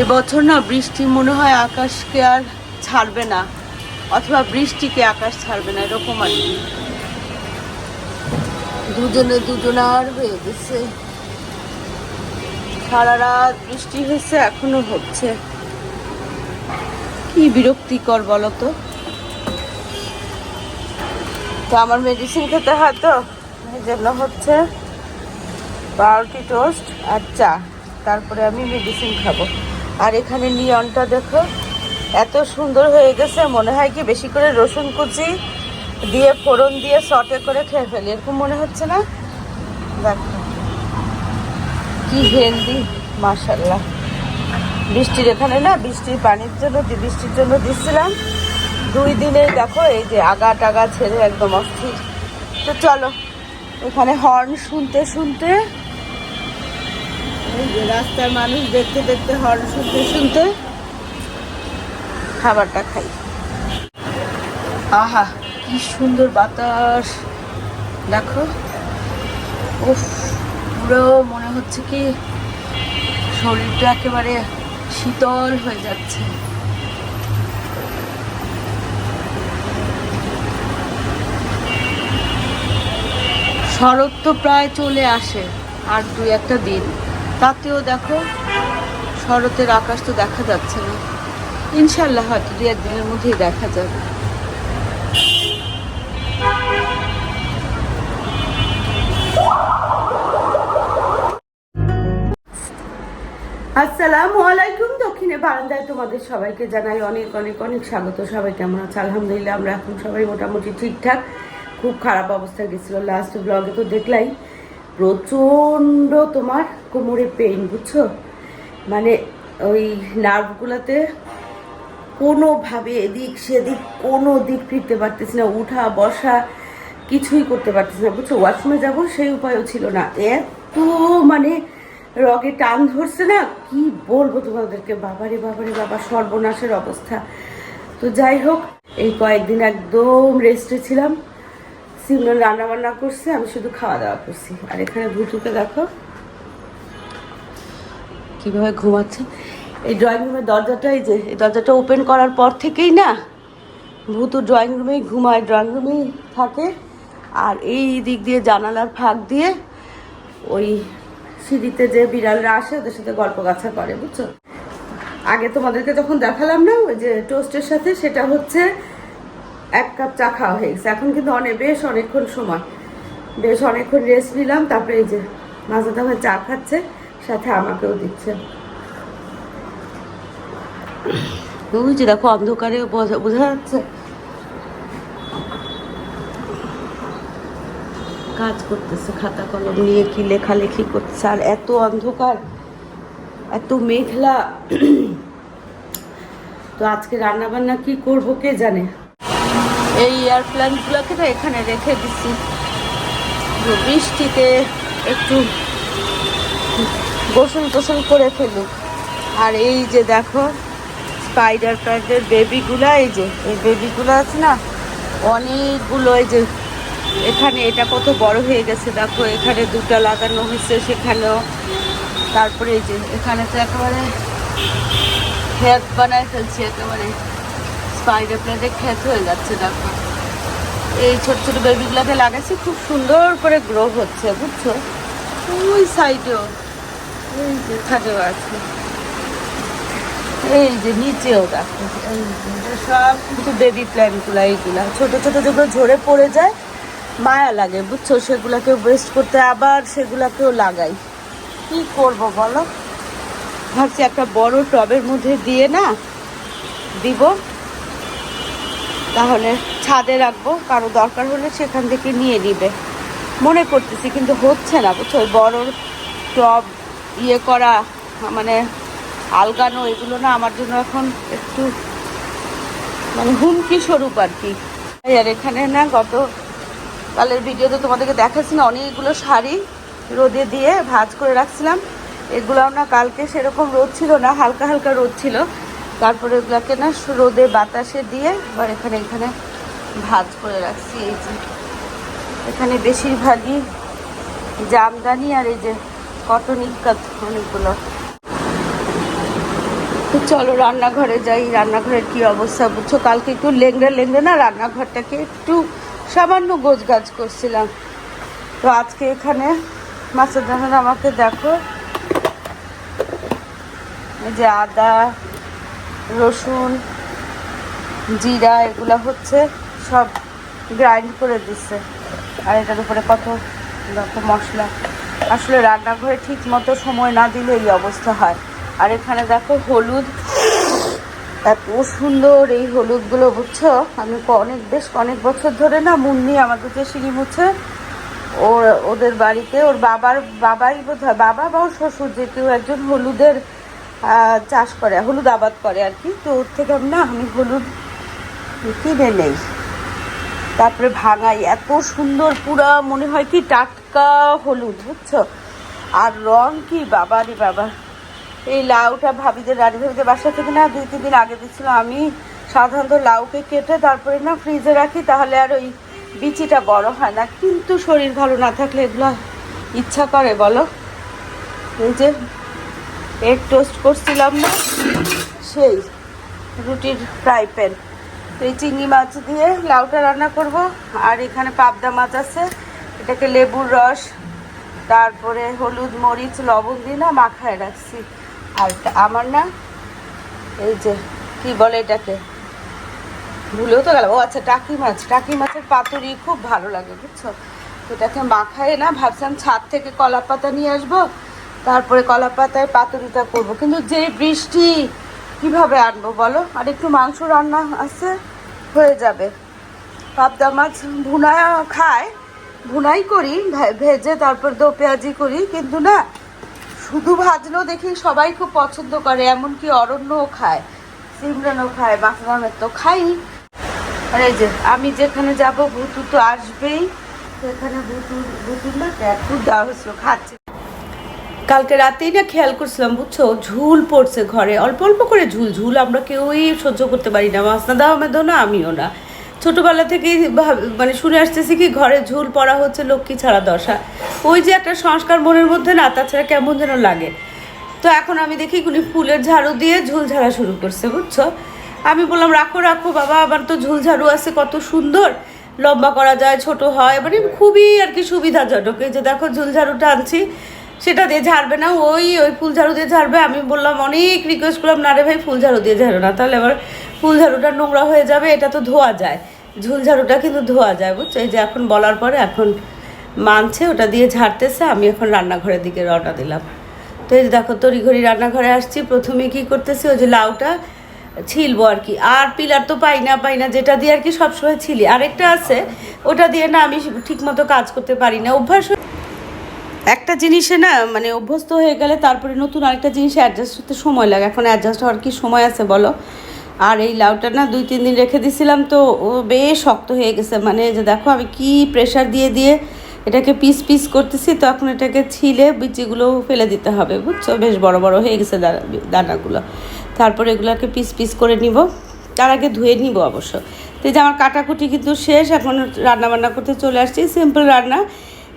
এবছর না বৃষ্টি মনে হয় আকাশকে আর ছাড়বে না, অথবা বৃষ্টিকে আকাশ ছাড়বে না, এরকম আর কি। দুজনে দুজনার হয়ে গেছে। সারা রাত বৃষ্টি হয়েছে, এখনও হচ্ছে। কি বিরক্তিকর বলো তো আমার মেডিসিন খেতে হয় তো জন্য হচ্ছে পাউরুটি টোস্ট আর চা। তারপরে আমি মেডিসিন খাব। আর এখানে নিয়নটা দেখো, এত সুন্দর হয়ে গেছে, মনে হয় কি বেশি করে রসুন কুচি দিয়ে, ফোড়ন দিয়ে সটে করে খেয়ে ফেলি, এরকম মনে হচ্ছে না? দেখো, কি হেলদি মাশাল্লাহ বৃষ্টির এখানে না, বৃষ্টির পানির জন্য, বৃষ্টির জন্য দিচ্ছিলাম। দুই দিনেই দেখো, এই যে আগা টাগা ছেড়ে একদম অস্থির। তো চলো, এখানে হর্ন শুনতে শুনতে রাস্তার মানুষ দেখতে দেখতে হর্ন শুনতে শুনতে খাবারটা খাই। আহা, কি সুন্দর বাতাস। দেখো। উফ পুরো মনে হচ্ছে কি শরীরটা একেবারে শীতল হয়ে যাচ্ছে। শরৎ তো প্রায় চলে আসে আর দুই একটা দিন। তাতেও দেখো, শরতের আকাশ তো দেখা যাচ্ছে না। ইনশাল্লাহ হয়তো দুই একদিনের মধ্যেই দেখা যাবে। আসসালামু আলাইকুম, দক্ষিণে বারান্দায় তোমাদের সবাইকে জানাই অনেক অনেক অনেক স্বাগত। সবাই কেমন আছে? আলহামদুলিল্লাহ, আমরা এখন সবাই মোটামুটি ঠিকঠাক। খুব খারাপ অবস্থায় গেছিল। লাস্ট ব্লগে তো দেখলাই প্রচণ্ড তোমার কোমরে পেইন বুঝছ? মানে ওই নার্ভগুলোতে কোনোভাবে এদিক সেদিক কোনো দিক ফিরতে পারতেছি না, উঠা, বসা, কিছুই করতে পারতেছি না, বুঝছ? ওয়াশরুমে যাব সেই উপায়ও ছিল না। এত মানে রগে টান ধরছে না, কি বলব তোমাদেরকে? বাবারে বাবারে, বাবা, সর্বনাশের অবস্থা। তো যাই হোক, এই কয়েকদিন একদম রেস্টে ছিলাম। সিমরন রান্না বান্না করছে, আমি শুধু খাওয়া দাওয়া করছি। আর এখানে ভুতুকে দেখো কীভাবে ঘুমাচ্ছে? এই ড্রয়িং রুমের দরজাটাই যে, এই দরজাটা ওপেন করার পর থেকেই না ভূতু ড্রয়িং রুমেই ঘুমায় ড্রয়িং রুমেই থাকে। আর এই দিক দিয়ে জানালার ফাঁক দিয়ে ওই সিঁড়িতে যে বিড়ালরা আসে, ওদের সাথে গল্প গাছা করে, বুঝছ? আগে তোমাদেরকে যখন দেখালাম না, ওই যে টোস্টের সাথে, সেটা হচ্ছে এক কাপ চা খাওয়া হয়ে গেছে। এখন কিন্তু অনেক বেশ অনেকক্ষণ সময়। বেশ অনেকক্ষণ রেস্ট নিলাম, তারপরে এই যে মাঝে চা খাচ্ছে। সাথে আমাকেও দিচ্ছে। বুঝছি দেখো অন্ধকারে বোঝা যাচ্ছে। কাজ করতেছে, খাতা কলম নিয়ে কি লেখালেখি করছে আর এত অন্ধকার, এত মেঘলা। তো আজকে রান্না বান্না কি করব কে জানে? এই এয়ারপ্লেনগুলোকে না এখানে রেখে দিচ্ছি বৃষ্টিতে একটু গোসল টোসল করে ফেলুক। আর এই যে দেখো স্পাইডার প্যান্টের বেবিগুলা এই যে, এই বেবিগুলো আছে না, অনেকগুলো এই যে, এখানে এটা কত বড় হয়ে গেছে, দেখো, এখানে দুটো লাগানো হয়েছে, সেখানেও। তারপরে এই যে, এখানে তো একেবারে ক্ষেত বানায় ফেলছি, একেবারে স্পাইডার প্লেটে ক্ষেত হয়ে যাচ্ছে, দেখো। এই ছোট ছোট বেবিগুলোকে লাগাচ্ছি খুব সুন্দর করে গ্রো হচ্ছে, বুঝছ? ওই সাইডেও এই যে এখানেও আছে। এই যে নিচেও দেখো, এই যে সব কিন্তু বেবি প্ল্যান্টগুলো এইগুলা। ছোট ছোট যেগুলো ঝরে পড়ে যায়, মায়া লাগে, বুঝছ? সেগুলাকে ওয়েস্ট করতে আবার সেগুলাকেও লাগাই। কি করব বলো? ভাবছি একটা বড় টবের মধ্যে দিয়ে না দিব। তাহলে ছাদে রাখব, কারও দরকার হলে সেখান থেকে নিয়ে নিবে। মনে করতেছি, কিন্তু হচ্ছে না, বুঝছ? ওই বড় টব ইয়ে করা মানে আলগানো, এগুলো না আমার জন্য এখন একটু মানে হুমকি স্বরূপ আর কি। আর এখানে না গত কালের ভিডিওতে তোমাদেরকে দেখাচ্ছি না, অনেকগুলো শাড়ি রোদে দিয়ে ভাজ করে রাখছিলাম। এগুলাও না কালকে সেরকম রোদ ছিল না, হালকা হালকা রোদ ছিল। তারপরে এগুলাকে না রোদে বাতাসে দিয়ে এবার এখানে এখানে ভাজ করে রাখছি। এই যে, এখানে বেশিরভাগই জামদানি আর এই যে কটন ইক্কাত অনেকগুলো। তো চলো রান্নাঘরে যাই, রান্নাঘরের কি অবস্থা বুঝছ? কালকে একটু লেংড়ে লেংড়ে না রান্নাঘরটাকে একটু সামান্য গোছ গাছ করছিলাম। তো আজকে এখানে মাছের দানার আমাকে দেখো, এই যে আদা, রসুন, জিরা এগুলো হচ্ছে সব গ্রাইন্ড করে দিচ্ছে আর এটার উপরে কত মশলা। আসলে রান্নাঘরে ঠিক মতো সময় না দিলে এই অবস্থা হয়। আর এখানে দেখো হলুদ। এত সুন্দর এই হলুদগুলো, বুঝছ? আমি অনেক, বেশ অনেক বছর ধরে না মুন্নি আমাদের যে সিঁড়ি মুছে, ওর, ওদের বাড়িতে, ওর বাবার, বাবাই বোধ হয় বাবা বা ওর শ্বশুর যে কেউ একজন হলুদের চাষ করে, হলুদ আবাদ করে আর কি। তো ওর থেকে আমি না, আমি হলুদ কিনে নেই। তারপরে ভাঙাই, এত সুন্দর, পুরা মনে হয় কি টাটকা হলুদ, বুঝছ? আর রং কি বাবা রে বাবা। এই লাউটা ভাবিদের রানী ভাবিদের বাসা থেকে না দুই, তিন দিন আগে দিচ্ছিল আমি। সাধারণত লাউকে কেটে তারপরে না ফ্রিজে রাখি, তাহলে আর ওই বিচিটা বড় হয় না। কিন্তু শরীর ভালো না থাকলে এগুলো ইচ্ছা করে, বলো? এই যে, এগ টোস্ট করছিলাম না, সেই রুটির ফ্রাই প্যান। এই চিংড়ি মাছ দিয়ে লাউটা রান্না করব, আর এখানে পাবদা মাছ আছে। এটাকে লেবুর রস, তারপরে হলুদ, মরিচ, লবণ দিয়ে না মাখায় রাখছি। আর আমার না, এই যে, কি বলে এটাকে? ভুলেও তো গেল ও আচ্ছা টাকি মাছ। টাকি মাছের পাতুরি খুব ভালো লাগে, বুঝছ? এটাকে মাখায় না, ভাবছিলাম ছাদ থেকে কলা পাতা নিয়ে আসব, তারপরে কলা পাতায় পাতুরিটা করব। কিন্তু যে বৃষ্টি, কীভাবে আনব বলো? আর একটু মাংস রান্না আছে, হয়ে যাবে। পাবদা মাছ ভুনা খায় ভুনাই করি ভেজে তারপর দো পেঁয়াজি করি, কিন্তু না, শুধু ভাজলেও দেখি সবাই খুব পছন্দ করে, এমনকি অরণ্যও খায়, সিমরানও খায় মাখরামের তো খাই। আর এই যে, আমি যেখানে যাব, ভুতু তো আসবেই। সেখানে ভুতু, ভুতুর না একটু দেওয়া খাচ্ছে। কালকে রাতেই না খেয়াল করছিলাম, বুঝছ? ঝুল পড়ছে ঘরে। অল্প অল্প করে ঝুল ঝুল আমরা কেউই সহ্য করতে পারি না। মাসনাদা আহমেদও না, আমিও না। ছোটবেলা থেকেই মানে শুনে আসতেছি কি ঘরে ঝুল পড়া হচ্ছে লক্ষ্মী ছাড়া দশা। ওই যে একটা সংস্কার মনের মধ্যে না, তাছাড়া কেমন যেন লাগে। তো এখন আমি দেখি উনি ফুলের ঝাড়ু দিয়ে ঝুল ঝাড়া শুরু করছে, বুঝছ? আমি বললাম, রাখো রাখো বাবা আবার তো ঝুল ঝাড়ু আছে, কত সুন্দর। লম্বা করা যায়, ছোট হয়। মানে খুবই আর কি সুবিধাজনক। এই যে দেখো ঝুল ঝাড়ুটা আনছি, সেটা দিয়ে ঝাড়বে না, ওই ওই ফুল ঝাড়ু দিয়ে ঝাড়বে। আমি বললাম, অনেক রিকোয়েস্ট করলাম, না রে ভাই, ফুল ঝাড়ু দিয়ে ঝাড়ো না। তাহলে আবার ফুল ঝাড়ুটা নোংরা হয়ে যাবে, এটা তো ধোয়া যায়। ঝুল ঝাড়ুটা কিন্তু ধোয়া যায়, বুঝছ? এই যে এখন বলার পরে এখন মানছে, ওটা দিয়ে ঝাড়তেছে, আমি এখন রান্নাঘরের দিকে রওনা দিলাম। তো এই যে দেখো, তড়িঘড়ি রান্নাঘরে আসছি, প্রথমে কি করতেছি, ওই যে লাউটা ছিলবো আর কি। আর পিলার তো পাই না পাই না, যেটা দিয়ে আর কি সবসময় ছিলি। আরেকটা আছে, ওটা দিয়ে না আমি ঠিক মতো কাজ করতে পারি না। অভ্যাস একটা জিনিসে না মানে অভ্যস্ত হয়ে গেলে তারপরে নতুন আরেকটা জিনিসে অ্যাডজাস্ট হতে সময় লাগে। এখন অ্যাডজাস্ট হওয়ার কি সময় আছে বলো? আর এই লাউটা না দুই, তিন দিন রেখে দিছিলাম তো ও বেশ শক্ত হয়ে গেছে। মানে যে দেখো আমি কি প্রেশার দিয়ে দিয়ে এটাকে পিস পিস করতেছি, তো এখন এটাকে ছিলে বিচিগুলো ফেলে দিতে হবে, বুঝছ? বেশ বড় বড় হয়ে গেছে দানা- দানাগুলো। তারপর এগুলোকে পিস পিস করে নিব। তার আগে ধুয়ে নিব অবশ্য। তো যে আমার কাটাকুটি কিন্তু শেষ, এখন রান্না বান্না করতে চলে আসছি। সিম্পল রান্না।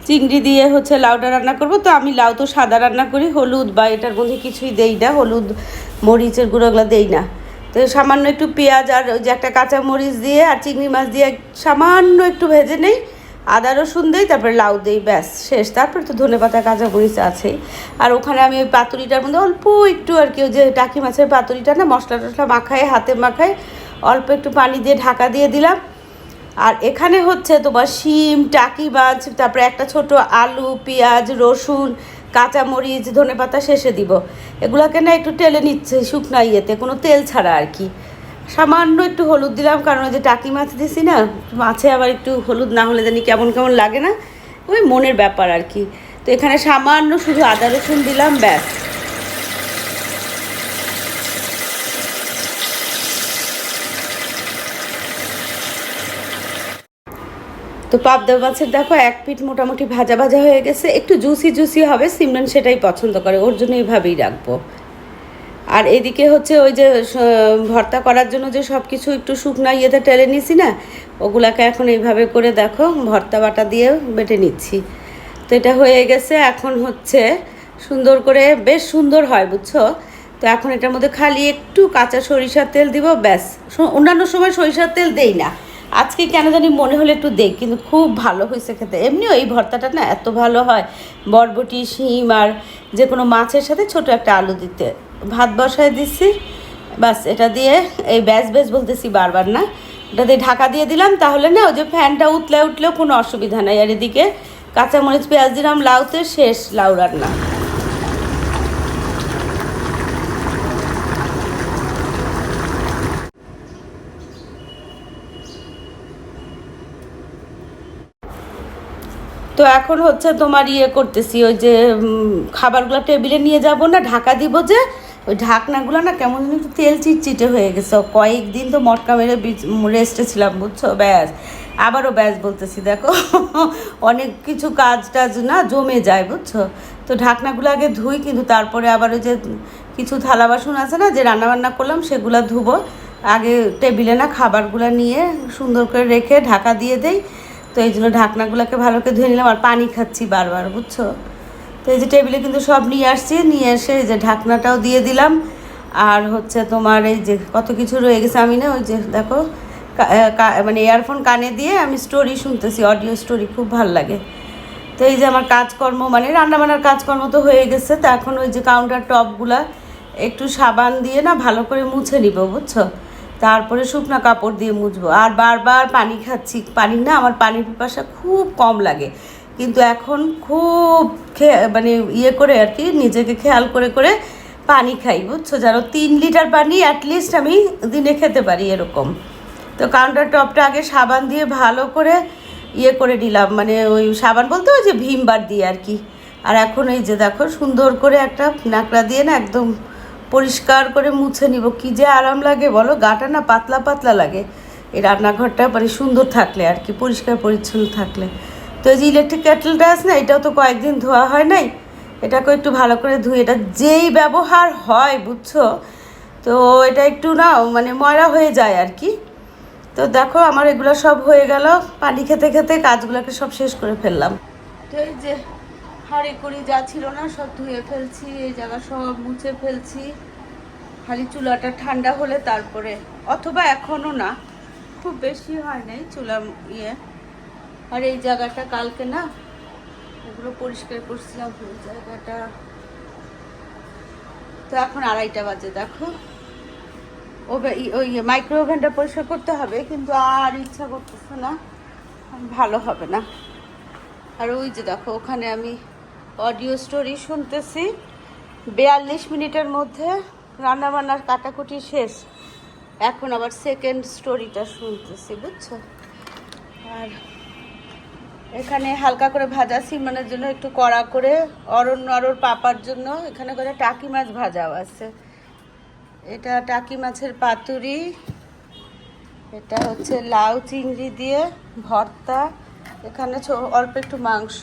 চিংড়ি দিয়ে হচ্ছে লাউটা রান্না করব। তো আমি লাউ তো সাদা রান্না করি, হলুদ বা এটার মধ্যে কিছুই দেই না, হলুদ, মরিচের গুঁড়োগুলো দেই না। তো সামান্য একটু পেঁয়াজ আর ওই যে একটা কাঁচামরিচ দিয়ে আর চিংড়ি মাছ দিয়ে সামান্য একটু ভেজে নেই। আদা, রসুন দিই, তারপরে লাউ দিই, ব্যাস, শেষ। তারপরে তো ধনে পাতা কাঁচা মরিচ আছেই আর ওখানে আমি ওই পাতুরিটার মধ্যে অল্প একটু আর কি, ওই যে টাকি মাছের পাতুরিটা না, মশলা টশলা মাখায় হাতে মাখায় অল্প একটু পানি দিয়ে ঢাকা দিয়ে দিলাম। আর এখানে হচ্ছে তোমার শিম, টাকি মাছ, তারপরে একটা ছোট আলু, পেঁয়াজ, রসুন কাঁচামরিচ ধনে পাতা শেষে দিব। এগুলোকে না একটু টেলে নিচ্ছে শুকনো ইয়েতে, কোনো তেল ছাড়া আর কি। সামান্য একটু হলুদ দিলাম, কারণ ওই যে টাকি মাছ দিছি না, মাছে আবার একটু হলুদ না হলে জানি কেমন কেমন লাগে না, ওই মনের ব্যাপার আর কি। তো এখানে সামান্য শুধু আদা রসুন দিলাম, ব্যাস। তো পাবদা মাছের দেখো, এক পিঠ মোটামুটি ভাজা ভাজা হয়ে গেছে। একটু জুসি জুসি হবে, সিমরান সেটাই পছন্দ করে, ওর জন্য এইভাবেই রাখব। আর এদিকে হচ্ছে ওই যে ভর্তা করার জন্য যে সব কিছু একটু শুকনা ইয়েতে টেলে নিছি না, ওগুলাকে এখন এইভাবে করে দেখো, ভর্তা বাটা দিয়ে বেটে নিচ্ছি। তো এটা হয়ে গেছে, এখন হচ্ছে সুন্দর করে, বেশ সুন্দর হয়, বুঝছ? তো এখন এটার মধ্যে খালি একটু কাঁচা সরিষার তেল দিব, ব্যাস। অন্যান্য সময় সরিষার তেল দেই না। আজকে কেন জানি মনে হলো একটু দেখ, কিন্তু খুব ভালো হয়েছে খেতে। এমনিও এই ভর্তাটা না এত ভালো হয়, বরবটি, শিম আর যে কোনো মাছের সাথে ছোট একটা আলু দিতে। ভাত বসায় দিচ্ছি বাস এটা দিয়ে এই ব্যাস ব্যাস বলতেছি বারবার না। এটা দিয়ে ঢাকা দিয়ে দিলাম, তাহলে না ওই যে ফ্যানটা উতলে উঠলেও কোনো অসুবিধা নাই। আর এদিকে কাঁচামরিচ, পেঁয়াজ দিলাম, লাউতে শেষ লাউ রান্না। এখন হচ্ছে তোমার ইয়ে করতেছি, ওই যে খাবারগুলো টেবিলে নিয়ে যাব না, ঢাকা দিব যে, ওই ঢাকনাগুলো না কেমন যেন একটু তেল চিটচিটে হয়ে গেছে। কয়েকদিন তো মটকা মেরে রেস্টে ছিলাম, বুঝছ? ব্যাস, আবারও ব্যাস বলতেছি, দেখো, অনেক কিছু কাজ টাজ না, জমে যায়, বুঝছ? তো ঢাকনাগুলো আগে ধুই, কিন্তু তারপরে আবার ওই যে, কিছু থালা বাসন আছে না, যে রান্নাবান্না করলাম, সেগুলো ধুবো। আগে টেবিলে না খাবারগুলো নিয়ে সুন্দর করে রেখে ঢাকা দিয়ে দেই। তো এই জন্য ঢাকনাগুলোকে ভালো করে ধুয়ে নিলাম আর পানি খাচ্ছি বারবার, বুঝছ? তো এই যে টেবিলে কিন্তু সব নিয়ে আসছি, নিয়ে এসে এই যে ঢাকনাটাও দিয়ে দিলাম। আর হচ্ছে তোমার এই যে কত কিছু রয়ে গেছে, আমি না ওই যে দেখো মানে ইয়ারফোন কানে দিয়ে আমি স্টোরি শুনতেছি অডিও স্টোরি খুব ভালো লাগে। তো এই যে আমার কাজকর্ম মানে রান্নাবান্নার কাজকর্ম তো হয়ে গেছে, তো এখন ওই যে কাউন্টার টপগুলা একটু সাবান দিয়ে না ভালো করে মুছে নিব, বুঝছ? তারপরে শুকনো কাপড় দিয়ে মুছবো। আর বারবার পানি খাচ্ছি। পানি না আমার পানির পিপাসা খুব কম লাগে। কিন্তু এখন খুব মানে ইয়ে করে আর কি, নিজেকে খেয়াল করে করে পানি খাই, বুঝছ? জানো তিন লিটার পানি অ্যাটলিস্ট আমি দিনে খেতে পারি এরকম। তো কাউন্টার টপটা আগে সাবান দিয়ে ভালো করে ইয়ে করে নিলাম। মানে ওই সাবান বলতে ওই যে ভীমবার দিয়ে আর কি। আর এখন এই যে দেখো, সুন্দর করে একটা নাকড়া দিয়ে না একদম পরিষ্কার করে মুছে নিব। কি যে আরাম লাগে বলো, গাটা না পাতলা পাতলা লাগে। এই রান্নাঘরটা মানে সুন্দর থাকলে আর কি, পরিষ্কার পরিচ্ছন্ন থাকলে। তো এই যে ইলেকট্রিক কেটেলটা আছে না, এটাও তো কয়েকদিন ধোয়া হয় নাই। এটাকে একটু ভালো করে ধুয়ে, এটা যেই ব্যবহার হয়, বুঝছ? তো এটা একটু না মানে ময়লা হয়ে যায় আর কি। তো দেখো, আমার এগুলো সব হয়ে গেল। পানি খেতে খেতে কাজগুলোকে সব শেষ করে ফেললাম। তো এই যে হাঁড়ি কুড়ি যা ছিল না, সব ধুয়ে ফেলছি, এই জায়গা সব মুছে ফেলছি। খালি চুলাটা ঠান্ডা হলে তারপরে, অথবা এখনও না, খুব বেশি হয় নাই চুলা ইয়ে। আর এই জায়গাটা কালকে না ওগুলো পরিষ্কার করছিলাম, ওই জায়গাটা। তো এখন আড়াইটা বাজে, দেখো। ই- ওই মাইক্রো ওভেনটা পরিষ্কার করতে হবে, কিন্তু আর ইচ্ছা করতেছে না, ভালো হবে না। আর ওই যে দেখো, ওখানে আমি অডিও স্টোরি শুনতেছি। বিয়াল্লিশ মিনিটের মধ্যে রান্নাবান্নার কাটাকুটি শেষ। এখন আবার সেকেন্ড স্টোরিটা শুনতেছি, বুঝছ? আর এখানে হালকা করে ভাজা সিমানের জন্য একটু কড়া করে অরণ্য আরোর পাপার জন্য এখানে করে টাকি মাছ ভাজাও আছে। এটা টাকি মাছের পাতুরি, এটা হচ্ছে লাউ চিংড়ি দিয়ে ভর্তা, এখানে অল্প একটু মাংস।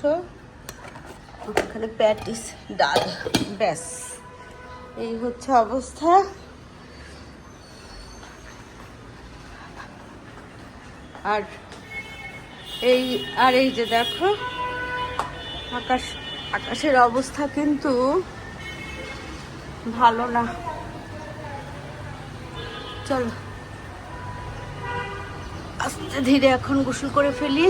এখানে প্যাটিস ডাল, ব্যাস। এই হচ্ছে অবস্থা। আর এই আর এই যে দেখো, আকাশ, আকাশের অবস্থা কিন্তু ভালো না। চলো, আস্তে ধীরে এখন গোসল করে ফেলি।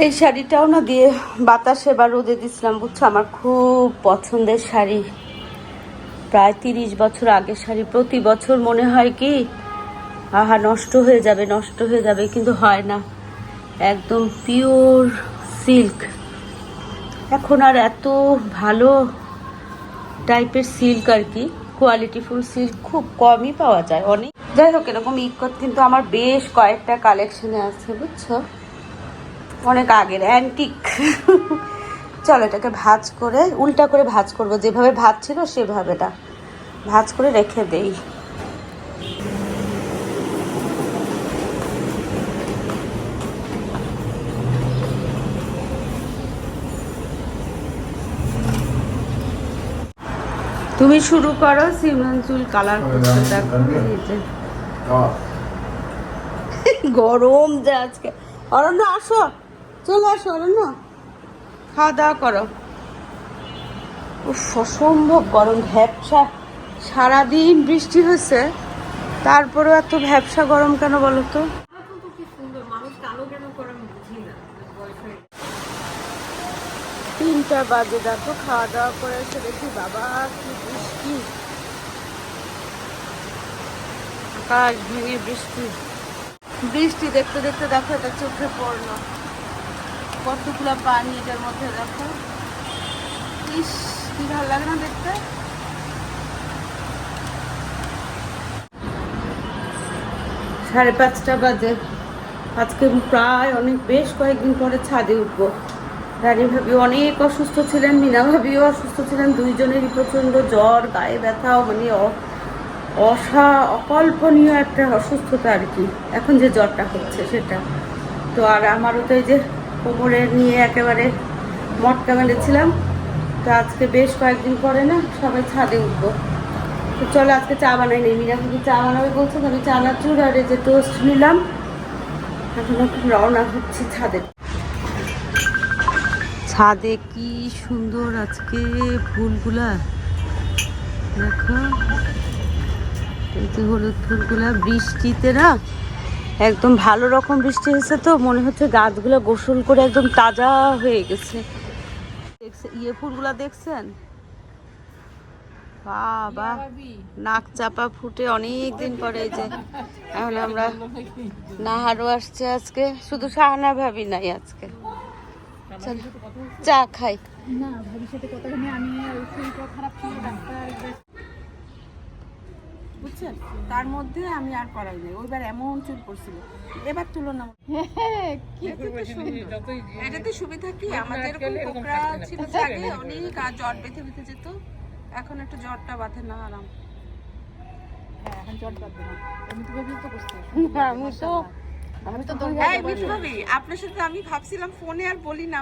এই শাড়িটাও না দিয়ে বাতাসে বা রোদে দিছিলাম, বুঝছ? আমার খুব পছন্দের শাড়ি। প্রায় তিরিশ বছর আগের শাড়ি। প্রতি বছর মনে হয় কি, আহা, নষ্ট হয়ে যাবে, নষ্ট হয়ে যাবে, কিন্তু হয় না। একদম পিওর সিল্ক। এখন আর এত ভালো টাইপের সিল্ক আর কি। কোয়ালিটিফুল সিল্ক খুব কমই পাওয়া যায়, অনেক। যাই হোক, এরকম ইকত কিন্তু আমার বেশ কয়েকটা কালেকশনে আছে, বুঝছ? অনেক আগের অ্যান্টিক চলো এটাকে ভাজ করে উল্টা করে ভাজ করব। যেভাবে ভাজ ছিল সেভাবে না ভাজ করে রেখে দেই। তুমি শুরু করো সিমরান চুল কালার করতে দেখো। গরম যে আজকে। অরণ্য আসো। চলে আসো খাওয়া দাওয়া করো। উফ, অসম্ভব গরম সারাদিন বৃষ্টি হয়েছে এত গরম কেন বলো তো? তিনটা বাজে দেখো খাওয়া দাওয়া করে এসে দেখি বাবা কি বৃষ্টি। আকাশ ভেঙে বৃষ্টি। বৃষ্টি দেখতে দেখতে দেখো এটা চোখে পড়ল। কতগুলো পানি এটার মধ্যে দেখো? ইস, কি ভালো লাগে না দেখতে? সাড়ে পাঁচটা বাজে। আজকে প্রায় অনেক, বেশ কয়েকদিন পরে ছাদে উঠবো। রানী ভাবি অনেক অসুস্থ ছিলেন, মিনা ভাবিও অসুস্থ ছিলেন, দুইজনেরই প্রচণ্ড জ্বর, গায়ে ব্যথা মানে অসা, অকল্পনীয় একটা অসুস্থতা আর কি। এখন যে জ্বরটা হচ্ছে সেটা। তো আর আমারও তো এই যে কোমরে নিয়ে একেবারে মটকা মেলেছিলাম তো আজকে বেশ কয়েকদিন পরে না সবাই ছাদে উঠবো। তো চলো আজকে চা বানাই নেই। মিনা ভাবি চা বানাবে বলছে? আমি চানাচুর আর এই যে টোস্ট নিলাম, এখন এখন রওনা হচ্ছি ছাদে। ছাদে কি সুন্দর আজকে ফুলগুলা। দেখো, এই যে হলুদ ফুলগুলা বৃষ্টিতে না একদম ভালো রকম বৃষ্টি হয়েছে তো, মনে হচ্ছে গাছগুলো গোসল করে একদম তাজা হয়ে গেছে। ইয়ে ফুলগুলা দেখছেন? বাবা, নাক চাপা ফুটে অনেক দিন পরে এই যে এখন আমরা নাহারও আসছে আজকে। শুধু সাহানা ভাবি নাই আজকে। চা খাই। না ভবিষ্যতে কতখানি আমি খারাপ বুঝছেন? তার মধ্যে আমি আর করাই নাই। ওইবার এমন চুল পড়ছিল এবার তুলনা কি এটাতে সুবিধা কি? আমাদের এরকম কোকড়া ছিল আগে অনেক আর জ্বর বেঁধে বেঁধে যেত। এখন একটু জ্বরটা বাঁধে না আরাম। এখন চট বাঁধবে না। আমি তো ভেবেই তো করছি আমি তো আমি তো মিঠু ভাবি আপনার সাথে আমি ভাবছিলাম ফোনে আর বলি না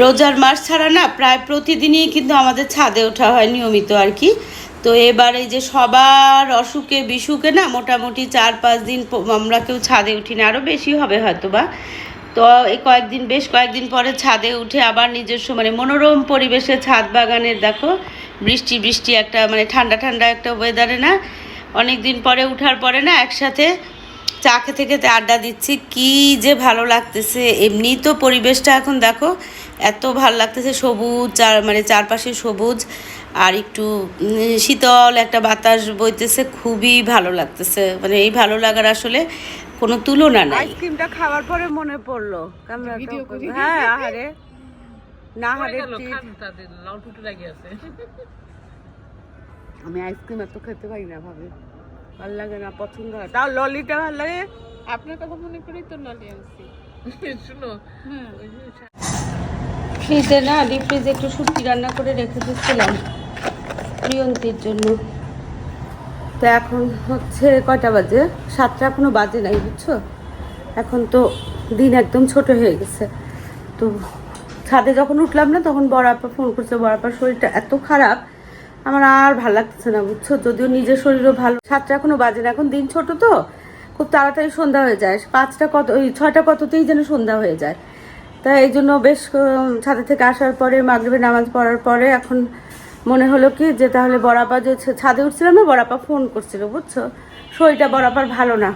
রোজার মাস ছাড়া না প্রায় প্রতিদিনই কিন্তু আমাদের ছাদে ওঠা হয় নিয়মিত আর কি। তো এবারে যে সবার অসুখে বিসুখে না মোটামুটি চার পাঁচ দিন আমরা কেউ ছাদে উঠি না আরও বেশি হবে হয়তো বা তো এই কয়েকদিন, বেশ কয়েকদিন পরে ছাদে উঠে আবার নিজস্ব মানে মনোরম পরিবেশে ছাদ বাগানের দেখো, বৃষ্টি বৃষ্টি একটা মানে ঠান্ডা ঠান্ডা একটা ওয়েদারে না অনেক দিন পরে উঠার পরে না একসাথে চা খেতে খেতে আড্ডা দিচ্ছি। কি যে ভালো লাগতেছে, এমনি তো পরিবেশটা এখন দেখো, এত ভালো লাগতেছে সবুজ, চার মানে চারপাশে সবুজ। আর একটু শীতল একটা বাতাস বইতেছে খুবই ভালো লাগতেছে। মানে এই ভালো লাগার আসলে কোনো তুলনা নাই। আইসক্রিমটা খাওয়ার পরে মনে পড়ল। ভিডিও হ্যাঁ আহারে। না হারে আমি আইসক্রিম এত খেতে পারি না ভাবে। ভালো লাগে না পছন্দ হয়। তাও ললিটা ভালো লাগে? আপনার কথা মনে করেই তো ললি আনছি। শুনো ফ্রিজে না ডিপ ফ্রিজে একটু শুটকি রান্না করে রেখে দিচ্ছিলাম। প্রিয়ন্তীর জন্য। তো এখন হচ্ছে কয়টা বাজে? সাতটা এখনও বাজে নাই, বুঝছ? এখন তো দিন একদম ছোট হয়ে গেছে। তো ছাদে যখন উঠলাম না, তখন বড় আপা ফোন করছে। বড় আপার শরীরটা এত খারাপ, আমার আর ভালো লাগতেছে না, বুঝছ? যদিও নিজের শরীরও ভালো। সাতটা এখনও বাজে না, এখন দিন ছোট তো। খুব তাড়াতাড়ি সন্ধ্যা হয়ে যায়। পাঁচটা কত, ওই ছয়টা কততেই যেন সন্ধ্যা হয়ে যায়। তাই এই জন্য বেশ ছাদে থেকে আসার পরে, মাগরিবের নামাজ পড়ার পরে এখন মনে হলো কি যে তাহলে বড়াপা যে ছাদে উঠছিলাম না বড়াপা ফোন করছিল, বুঝছ? শরীরটা বড়াপার ভালো না।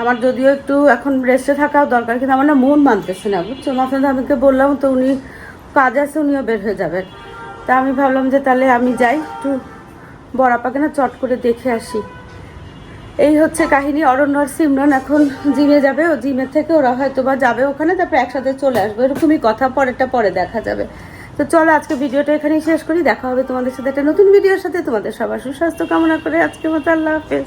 আমার যদিও একটু এখন রেস্টে থাকাও দরকার, কিন্তু আমার না মন মানতেছে না, বুঝছ? মাথান আমিকে বললাম, তো উনি কাজ আছে, উনিও বের হয়ে যাবেন। তা আমি ভাবলাম যে তাহলে আমি যাই, একটু বড়াপাকে না চট করে দেখে আসি। এই হচ্ছে কাহিনী, অরণ্য আর সিমরন এখন জিমে যাবে। ও জিমের থেকে ওরা হয়তো বা যাবে ওখানে, তারপরে একসাথে চলে আসবে। এরকমই কথা, পরেরটা পরে দেখা যাবে। তো চলো আজকে ভিডিওটা এখানেই শেষ করি। দেখা হবে তোমাদের সাথে একটা নতুন ভিডিওর সাথে। তোমাদের সবার সুস্বাস্থ্য কামনা করে আজকে মতো আল্লাহ হাফেজ।